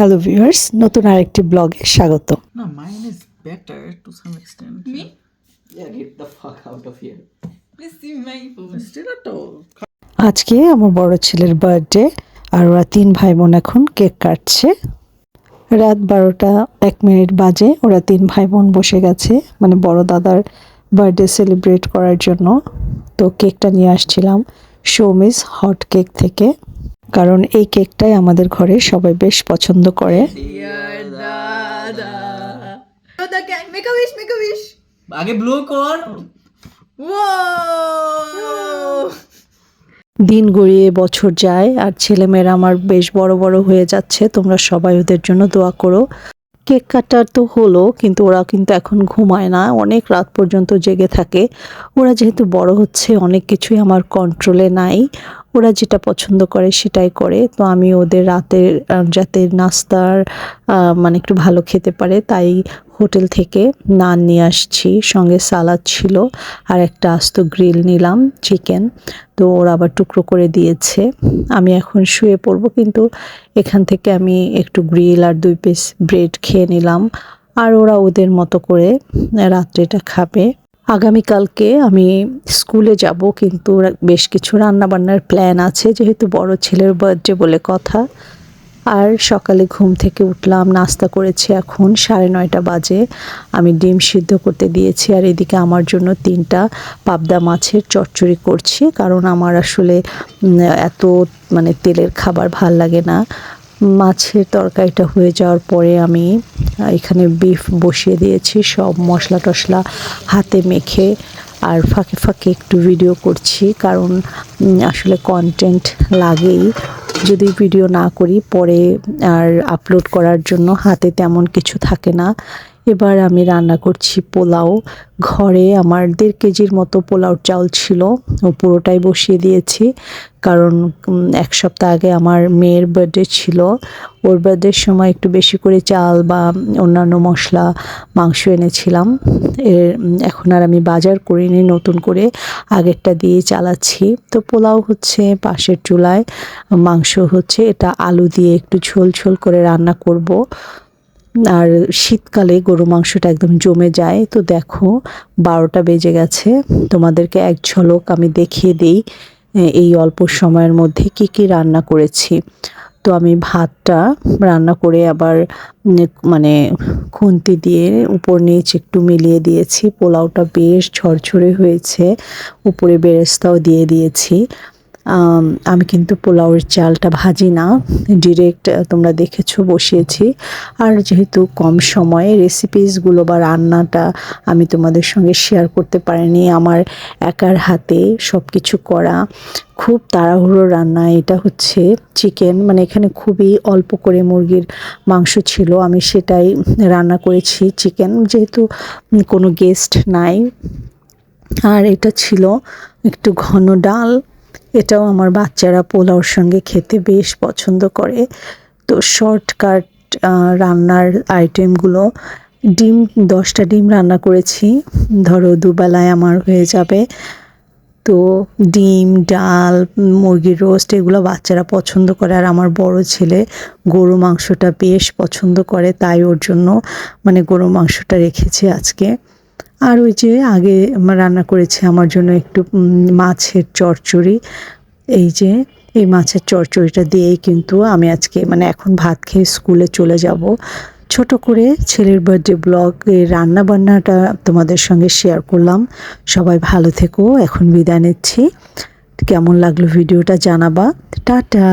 Hello viewers নতুন আরেকটি ব্লগে স্বাগত is better to some extent. Me? Yeah, get the fuck out of here. Please see my phone. Still at all. আজকে আমার বড় ছেলের বার্থডে আর ওরা তিন ভাই বোন এখন কেক কাটছে রাত বারোটা এক মিনিট বাজে ওরা তিন ভাই বোন বসে গেছে মানে বড় দাদার বার্থডে সেলিব্রেট করার জন্য তো কেকটা নিয়ে আসছিলাম শোমিস হট কেক থেকে কারণ এই কেকটাই আমাদের ঘরে সবাই বেশ পছন্দ করে. আগে ব্লু দিন গড়িয়ে বছর যায় আর ছেলেমেয়েরা আমার বেশ বড় বড় হয়ে যাচ্ছে তোমরা সবাই ওদের জন্য দোয়া করো। কেক কাটার তো হলো, কিন্তু ওরা কিন্তু এখন ঘুমায় না। অনেক রাত পর্যন্ত জেগে থাকে। ওরা যেহেতু বড় হচ্ছে, অনেক কিছুই আমার কন্ট্রোলে নাই। ওরা যেটা পছন্দ করে সেটাই করে। তো আমি ওদের রাতের যাতে নাস্তার মানে একটু ভালো খেতে পারে, তাই হোটেল থেকে নান নিয়ে আসছি। সঙ্গে সালাদ ছিল আর একটা আস্ত গ্রিল নিলাম, চিকেন। তো ওরা আবার টুকরো করে দিয়েছে। আমি এখন শুয়ে পড়ব, কিন্তু এখান থেকে আমি একটু গ্রিল আর দুই পিস ব্রেড খেয়ে নিলাম। আর ওরা ওদের মতো করে রাত্রেটা খাবে। আগামীকালকে আমি স্কুলে যাব, কিন্তু বেশ কিছু রান্নাবান্নার প্ল্যান আছে, যেহেতু বড় ছেলের বার্থডে বলে কথা। আর সকালে ঘুম থেকে উঠলাম, নাস্তা করেছি এখন সাড়ে নয়টা বাজে। আমি ডিম সিদ্ধ করতে দিয়েছি আর এদিকে আমার জন্য তিনটা পাবদা মাছের চচ্চড়ি করছি কারণ আমার আসলে এত মানে তেলের খাবার ভালো লাগে না। মাছের তরকারিটা হয়ে যাওয়ার পরে আমি এখানে বিফ বসিয়ে দিয়েছি, সব মশলা টশলা হাতে মেখে আর ফাঁকে ফাঁকে একটু ভিডিও করছি কারণ আসলে কন্টেন্ট লাগেই। যদি ভিডিও না করি পরে আর আপলোড করার জন্য হাতে তেমন কিছু থাকে না। এবার আমি রান্না করছি পোলাও। ঘরে আমার দেড় কেজির মতো পোলাও চাউল ছিল, ও পুরোটাই বসিয়ে দিয়েছি। কারণ এক সপ্তাহ আগে আমার মেয়ের বার্থডে ছিল। ওর বার্থডের সময় একটু বেশি করে চাল বা অন্যান্য মশলা, মাংস এনেছিলাম। এর এখন আর আমি বাজার করিনি, নতুন করে আগেরটা দিয়ে চালাচ্ছি। তো পোলাও হচ্ছে পাশের চুলায়, মাংস হচ্ছে এটা আলু দিয়ে একটু ঝোল ঝোল করে রান্না করব। আর শীতকালে গরু মাংসটা একদম জমে যায়। তো দেখো, বারোটা বেজে গেছে। তোমাদেরকে এক ঝলক আমি দেখিয়ে দিই এই অল্প সময়ের মধ্যে কি কি রান্না করেছি। তো আমি ভাতটা রান্না করে আবার মানে খুন্তি দিয়ে উপর নিচ একটু মিলিয়ে দিয়েছি। পোলাওটা বেশ ঝরঝরে হয়েছে, উপরে বেরেস্তাও দিয়ে দিয়েছি। আম, কিন্তু পোলাওয়ের চালটা ভাজি না ডিরেক্ট তোমরা দেখেছ বসিয়েছি। আর যেহেতু কম সময়ে রেসিপিসগুলো বা রান্নাটা আমি তোমাদের সঙ্গে শেয়ার করতে পারিনি আমার একার হাতে সব কিছু করা খুব তাড়াহুড়ো রান্না এটা হচ্ছে চিকেন মানে এখানে খুবই অল্প করে মুরগির মাংস ছিল আমি সেটাই রান্না করেছি চিকেন যেহেতু কোনো গেস্ট নাই। আর এটা ছিল একটু ঘন ডাল এটাও আমার বাচ্চারা পোলাওর সঙ্গে খেতে বেশ পছন্দ করে। তো শর্টকাট রান্নার আইটেমগুলো ডিম, দশটা ডিম রান্না করেছি। ধরো দুবেলায় আমার হয়ে যাবে। তো ডিম, ডাল, মুরগির রোস্ট এগুলো বাচ্চারা পছন্দ করে আর আমার বড় ছেলে গরু মাংসটা বেশ পছন্দ করে, তাই ওর জন্য মানে গরু মাংসটা রেখেছি আজকে। আর ওই যে আগে রান্না করেছি আমার জন্য একটু মাছের চচ্চড়ি এই যে, এই মাছের চচ্চড়িটা দিয়েই কিন্তু আমি আজকে মানে এখন ভাত খেয়ে স্কুলে চলে যাব। ছোট করে ছেলের বার্থডে ব্লগ রান্না বান্নাটা তোমাদের সঙ্গে শেয়ার করলাম। সবাই ভালো থেকো, এখন বিদায় নিচ্ছি। কেমন লাগল ভিডিওটা জানাবা। টাটা!